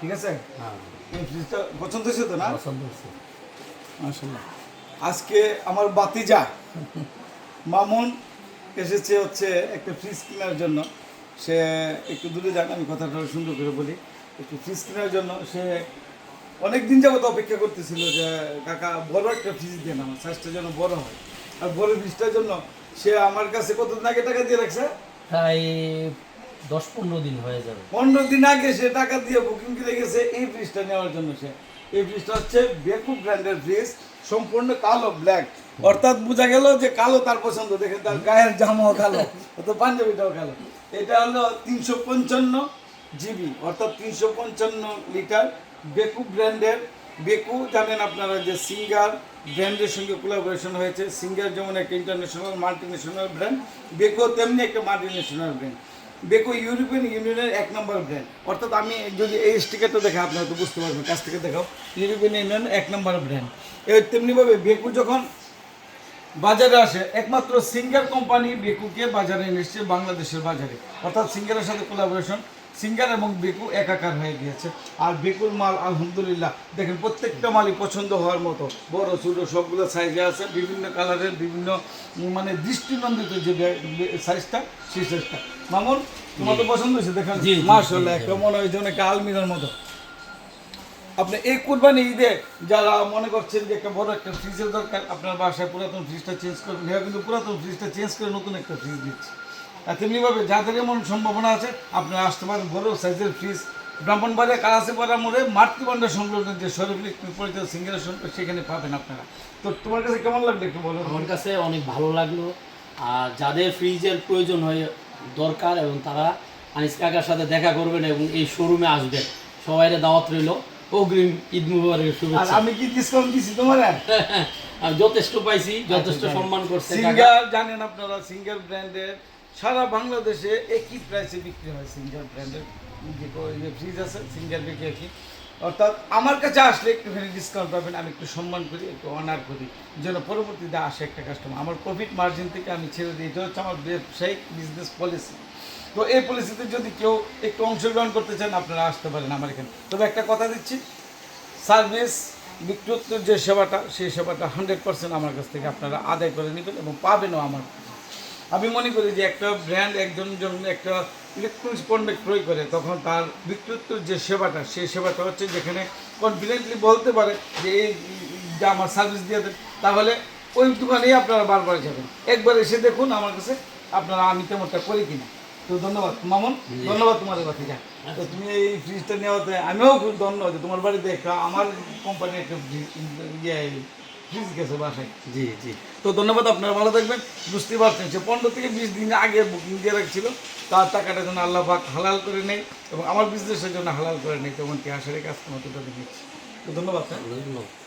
ঠিক আছে? হ্যাঁ। এই ফ্রিজটা পছন্দ হয়েছে তো না? পছন্দ হচ্ছে মাশাল্লাহ আজকে আমার বাতিজা মামুন এসেছে হচ্ছে একটা ফ্রিজ কেনার জন্য। সে একটু দূরে যান আমি কথাটা সুন্দর করে বলি। একটু ফ্রিজ কেনার জন্য সে অনেক দিন যাবত অপেক্ষা করতেছিল যে কাকা বড় একটা ফ্রিজ দেন আমার সাইজটা যেন বড় হয়। আর বড় ফ্রিজটার জন্য সে আমার কাছে কতদিন আগে টাকা দিয়ে রাখছে? প্রায় দশ পনেরো দিন হয়ে যাবে। পনেরো দিন আগে সে টাকা দিয়ে বুকিং করে গেছে, এই ফ্রিজটা নেওয়ার জন্য সে। এই ফ্রিজটা হচ্ছে বেকু ব্র্যান্ডের ফ্রিজ সম্পূর্ণ কালো ব্ল্যাক অর্থাৎ বোঝা গেল যে কালো তার পছন্দ। দেখে তার গায়ের জামাও কালো তো পাঞ্জাবিটাও কালো। এটা হলো তিনশো পঞ্চান্ন জিবি, অর্থাৎ তিনশো পঞ্চান্ন লিটার বেকু ব্র্যান্ডের বেকু জানেন আপনারা যে সিঙ্গার ব্র্যান্ডের সঙ্গে কোলাবোরেশন হয়েছে। সিঙ্গার যেমন একটা international multinational brand Beko তেমনি একটা multinational brand Beko European ইউনিয়নের এক নম্বর ব্র্যান্ড। অর্থাৎ আমি যদি এই স্টিকারটা দেখে, আপনারা তো বুঝতে পারবেন, কাছ থেকে দেখাও। ইউরোপিয়ান ইউনিয়ন এক নম্বর ব্র্যান্ড। এর তেমনিভাবে বেকু যখন বাজারে আসে, একমাত্র সিঙ্গার কোম্পানি বেকুকে বাজারে এনেছে বাংলাদেশের বাজারে। অর্থাৎ সিঙ্গারের সাথে কোলাবোরেশন সিঙ্গার এবং বেকু একাকার হয়ে গিয়েছে। আর বেকুর মাল আলহামদুলিল্লাহ দেখেন প্রত্যেকটা মালই পছন্দ হওয়ার মতো। বড় ছোটো সবগুলো সাইজে আছে বিভিন্ন কালারের বিভিন্ন মানে দৃষ্টিনন্দিত যে সাইজটা সেই সাইজটা মামুন তোমার তো পছন্দ হয়েছে দেখেন? মার্শাল্লাহ একটা মনে হয় একটা আলমিরার মতো। আপনি এই কুরবানি ঈদে যারা মনে করছেন যে একটা বড় একটা ফ্রিজের দরকার আপনার বাসায় পুরাতন ফ্রিজটা চেঞ্জ করবেন। কিন্তু পুরাতন ফ্রিজটা চেঞ্জ করে নতুন একটা ফ্রিজ দিচ্ছে। তেমনিভাবে যাদের এমন সম্ভাবনা আছে আপনারা আসতে পারেন বড় সাইজের ফ্রিজ ব্রাহ্মণবাড়িয়া কালাসিপাড়া মোড়ে মাতৃভাণ্ডার সংলগ্ন যে শরীফ পরিচিত সিঙ্গারের সঙ্গে সেখানে পাবেন আপনারা। তো তোমার কাছে কেমন লাগল একটু বলো? আমার কাছে অনেক ভালো লাগল। আর যাদের ফ্রিজের প্রয়োজন হয় দরকার এবং তারা আনিস কাকার সাথে দেখা করবেন এবং এই শোরুমে আসবেন। সবাই দাওয়াত রইল। অগ্রিম ঈদ মুবারকের শুভেচ্ছা। আমি কি ডিসকাউন্ট দিছি তোমার? যথেষ্ট পাইছি যথেষ্ট সম্মান করছে। সিঙ্গার জানেন আপনারা সিঙ্গার ব্র্যান্ডের সারা বাংলাদেশে একই প্রাইসে বিক্রি হয় সিঙ্গার ব্র্যান্ডের যে ফ্রিজ আছে সিঙ্গার বিক্রি একই। অর্থাৎ আমার কাছে আসলে একটুখানি ডিসকাউন্ট পাবেন, আমি একটু সম্মান করি, একটু অনার করি। যেন পরবর্তীতে আসে একটা কাস্টমার আমার প্রফিট মার্জিন থেকে আমি ছেড়ে দিই, এটা হচ্ছে আমার ব্যবসায়িক বিজনেস পলিসি তো এই পলিসিতে যদি কেউ একটু অংশগ্রহণ করতে চান, আপনারা আসতে পারেন আমার এখানে। তবে একটা কথা দিচ্ছি সার্ভিস বিক্রোত্তর যে সেবাটা, সেই সেবাটা হান্ড্রেড পার্সেন্ট আমার কাছ থেকে আপনারা আদায় করে নেবেন এবং পাবেনও আমার আমি মনে করি যে একটা ব্র্যান্ড একজন যখন একটা ইলেকট্রনিক্স পণ্য ক্রয় করে তখন তার বিক্রোত্তর যে সেবাটা সেই সেবাটা হচ্ছে যেখানে কনফিডেন্টলি বলতে পারে যে এই যে আমার সার্ভিস দিয়ে দেন তাহলে ওই দোকানেই আপনারা বারবার যাবেন। একবার এসে দেখুন আমার কাছে আপনারা আমি তেমনটা করি কিনা। তো ধন্যবাদ। মামুন ধন্যবাদ তোমাদের কথা যা তো তুমি এই ফ্রিজটা নেওয়াতে আমিও খুব ধন্যবাদ তোমার বাড়িতে একটা আমার কোম্পানির একটা ইয়ে ফ্রিজ গেছে বাসায়। জি জি। তো ধন্যবাদ আপনারা ভালো থাকবেন বুঝতেই পারছেন সে পনেরো থেকে বিশ দিন আগে বুকিং দিয়ে রাখছিল তার টাকাটা যেন আল্লাহ পাক হালাল করে নেই এবং আমার বিজনেসের জন্য হালাল করে নেই তেমন কি আসলে কাজ মতো নিচ্ছি তো ধন্যবাদ স্যার। ধন্যবাদ।